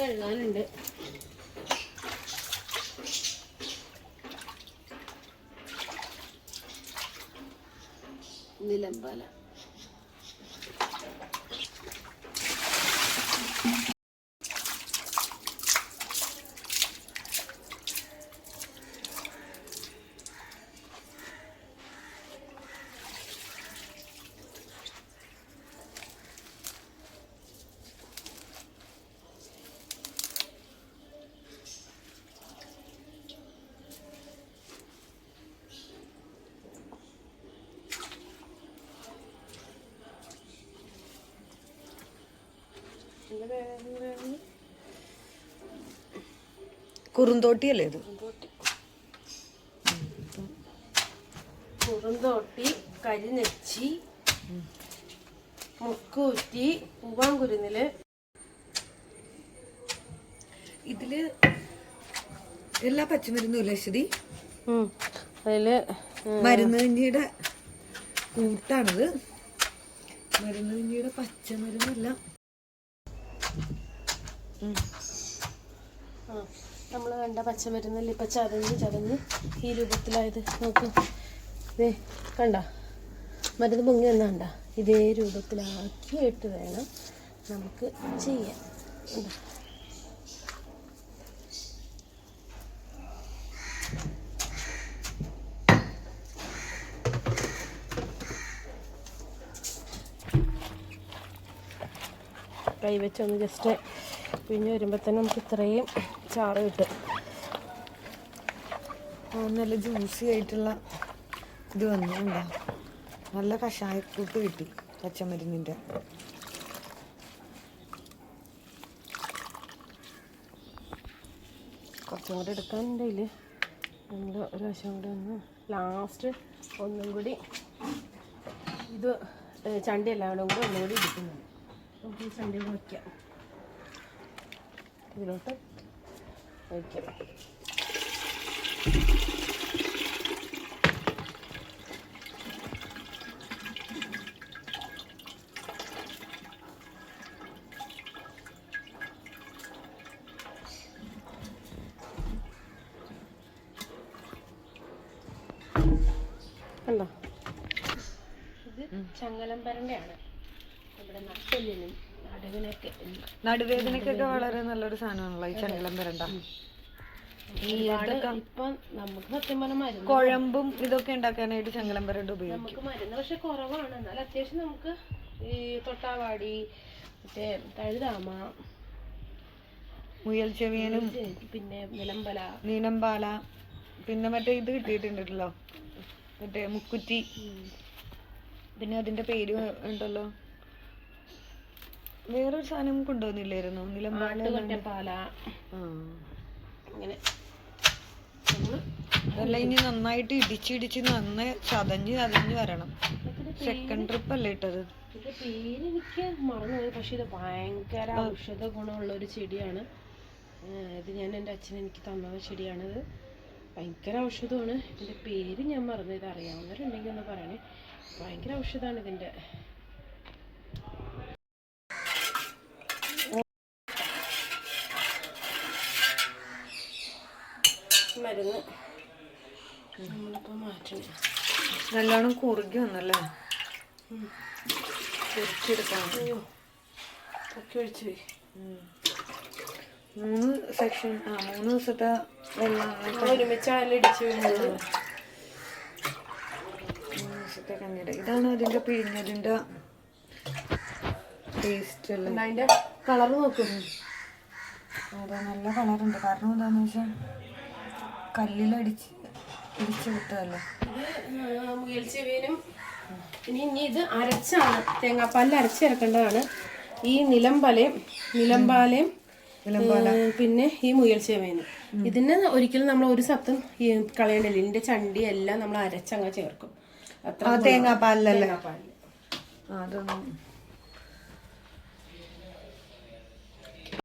കഴുകാനുണ്ട്. നിലമ്പല കുറുന്തോട്ടിയല്ലേ ഇത്? കുറുന്തോട്ടി. കരിനെച്ചി മുക്കൂറ്റി പൂവാങ്കുരുന്നിൽ. ഇതിൽ എല്ലാ പച്ചമരുന്നും ഇല്ലേ ശരി അതിൽ മരുന്ന് കഞ്ഞിയുടെ കൂട്ടാണിത്. മരുന്ന് കഞ്ഞിയുടെ പച്ചമരുന്നല്ല. നമ്മൾ കണ്ട പച്ചമരുന്നല്ല ഇപ്പം ചതഞ്ഞ് ചതഞ്ഞ് ഈ രൂപത്തിലായത്. നോക്കൂ. ഇതേ കണ്ട. മരുന്ന് പൊങ്ങി വന്നാണ്ട ഇതേ രൂപത്തിലാക്കിയിട്ട് വേണം നമുക്ക് ചെയ്യാൻ. കൈ വെച്ചൊന്ന് ജസ്റ്റ് പിഴിഞ്ഞ് വരുമ്പോൾ തന്നെ നമുക്ക് ഇത്രയും ചാറ് കിട്ടും. നല്ല ജ്യൂസി ആയിട്ടുള്ള ഇത് വന്നിട്ടുണ്ടോ നല്ല കഷായക്കൂട്ട് കിട്ടി പച്ചമരുന്നിന്റെ കുറച്ചും കൂടി എടുക്കാനുണ്ട് ഇതിൽ നമ്മൾ ഒരു വശം കൂടി ഒന്ന് ലാസ്റ്റ് ഒന്നും കൂടി ഇത് ചണ്ടി എല്ലാം കൂടെ ഒന്നുകൂടി ഒന്നും കൂടി ഇടിക്കുന്നുണ്ട് നമുക്ക് ഈ കൂടെ വയ്ക്കാം. ഇതിലോട്ട് വയ്ക്കാം. കണ്ടോ? ഇത് ചങ്ങലമ്പരന്റെയാണ് ഇവിടെ നട്ടലിനും നടുവിനൊക്കെ നടുവേദനക്കൊക്കെ വളരെ നല്ലൊരു സാധനമാണല്ലോ ഈ ചങ്ങലം വരണ്ട. ഇപ്പം നമുക്ക് സത്യം പറഞ്ഞാൽ മരുന്ന് കുഴമ്പും ഇതൊക്കെ ഉണ്ടാക്കാനായിട്ട് ചങ്ങലം വരണ്ട ഉപയോഗിക്കും നമുക്ക് മരുന്ന് പക്ഷെ കുറവാണ്. എന്നാൽ അത്യാവശ്യം നമുക്ക് ഈ തൊട്ടാവാടി മറ്റേ തഴുതാമ മുയൽ ചെവിയനും പിന്നെ നിലമ്പല. നീനമ്പാല പിന്നെ മറ്റേ ഇത് കിട്ടിയിട്ടുണ്ടല്ലോ. മറ്റേ മുക്കുറ്റി. പിന്നെ അതിന്റെ പേര് ഉണ്ടല്ലോ. വേറൊരു സാധനം കൊണ്ടുവന്നില്ലായിരുന്നു? നിലമ്പാല അങ്ങനെ. അതെല്ലാം ഇനി നന്നായിട്ട് ഇടിച്ച് ഇടിച്ച് നന്നായി ചതഞ്ഞ് ചതഞ്ഞ് വരണം. സെക്കൻഡ് ട്രിപ്പ് അല്ലേ ഇട്ടത്? ഇതിന്റെ പേര് എനിക്ക് മറന്നുപോയി. പക്ഷെ ഇത് ഭയങ്കര ഔഷധ ഗുണമുള്ള ഒരു ചെടിയാണ് ഇത് ഞാൻ എന്റെ അച്ഛൻ എനിക്ക് തന്ന ചെടിയാണിത്. ഭയങ്കര ഔഷധമാണ്. ഇതിന്റെ പേര് ഞാൻ മറന്നു. ഇത് അറിയാവുന്നവരുണ്ടെങ്കിൽ ഒന്ന് പറയണേ. ഭയങ്കര ഔഷധമാണ് ഇതിന്റെ മരുന്ന്. നമ്മളിപ്പോൾ മാറ്റണം. നല്ലോണം കുറുകി വന്നല്ലേ? കുറിച്ചെടുക്കണം അയ്യോ പൊക്കി ഒഴിച്ചു പോയി. മൂന്ന് സെക്ഷൻ ആ മൂന്ന് ദിവസത്തെ വെള്ളം ഒരുമിച്ചാണല്ലോ ഇടിച്ചു വീഴുന്നത്. മൂന്ന് ദിവസത്തെ കഞ്ഞിയുടെ ഇതാണ് അതിന്റെ പിഴിഞ്ഞതിന്റെ ടേസ്റ്റ് അല്ലേ? അതിന്റെ കളർ നോക്കുന്നു അതെ നല്ല കളർ ഉണ്ട്. കാരണം എന്താന്ന് വെച്ചാൽ കല്ലിലടിച്ച് ഇടിച്ച് വിട്ടതല്ലേ? മുയൽ ചെവിയനും ഇനി ഇനി ഇത് അരച്ചാണ്. തേങ്ങാപ്പാലിൽ അരച്ചിറക്കേണ്ടതാണ് ഈ നിലമ്പലയും നിലമ്പാലയും പിന്നെ ഈ മുയൽ ചെവേനും ഇതിന് ഒരിക്കലും നമ്മൾ ഒരു സത്തും കളയണ്ടല്ലോ ഇതിന്റെ ചണ്ടി എല്ലാം നമ്മൾ അരച്ചങ്ങ് ചേർക്കും. തേങ്ങാപ്പാലിലല്ലേ? തേങ്ങാപ്പാലിൽ അതൊന്നും